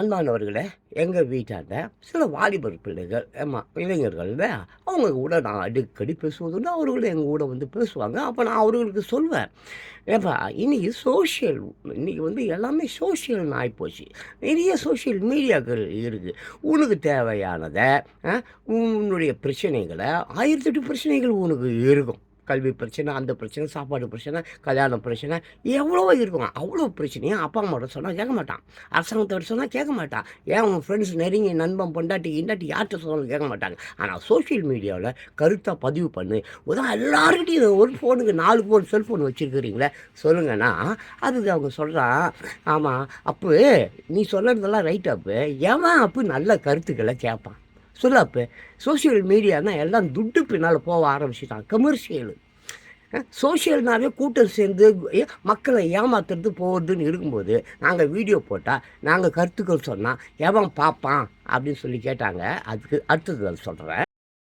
அன்பானவர்களே எங்கள் வீட்டாண்ட சில வாலிபர் பிள்ளைகள் ஏமா இளைஞர்கள் அவங்க கூட நான் அடிக்கடி பேசுவதுண்டு அவர்களும் எங்கள் கூட வந்து பேசுவாங்க. அப்போ நான் அவர்களுக்கு சொல்வேன் ஏப்பா இன்றைக்கி சோஷியல் இன்றைக்கி வந்து எல்லாமே சோஷியல் ஆகிப்போச்சு நிறைய சோஷியல் மீடியாக்கள் இருக்குது உனக்கு தேவையானதை உன்னுடைய பிரச்சனைகளை ஆயிரத்தெட்டு பிரச்சனைகள் உனக்கு இருக்கும். கல்வி பிரச்சனை அந்த பிரச்சனை சாப்பாடு பிரச்சனை கல்யாண பிரச்சனை எவ்வளவோ இருக்கும் அவ்வளோ பிரச்சனையும் அப்பா அம்மாவோட சொன்னால் கேட்க மாட்டான். அரசாங்கத்தோட சொன்னால் கேட்க மாட்டான். ஏன் உன் ஃப்ரெண்ட்ஸ் நெருங்கி நண்பன் பொண்டாட்டி இண்டாட்டி யார்கிட்ட சொன்னாலும் கேட்க மாட்டாங்க. ஆனால் சோஷியல் மீடியாவில் கருத்தாக பதிவு பண்ணு. உதான் எல்லாருக்கிட்டையும் ஒரு ஃபோனுக்கு நாலு ஃபோன் செல்ஃபோன் வச்சுருக்கிறீங்களே. சொல்லுங்கன்னா அதுக்கு அவங்க சொல்கிறான் ஆமாம் அப்போ நீ சொல்கிறதெல்லாம் ரைட் அப்பு. எவன் அப்போ நல்ல கருத்துக்களை கேட்பான்? சொல்லு அப்பு சோஷியல் மீடியானா எல்லாம் துட்டு பின்னால் போக ஆரம்பிச்சிட்டான் கமர்ஷியலு சோஷியல்னாவே கூட்டம் சேர்ந்து மக்களை ஏமாத்துறது போகிறதுன்னு இருக்கும்போது நாங்கள் வீடியோ போட்டால் நாங்கள் கருத்துக்கள் சொன்னால் எவன் பார்ப்பான் அப்படின்னு சொல்லி கேட்டாங்க. அதுக்கு அடுத்தது சொல்கிறேன்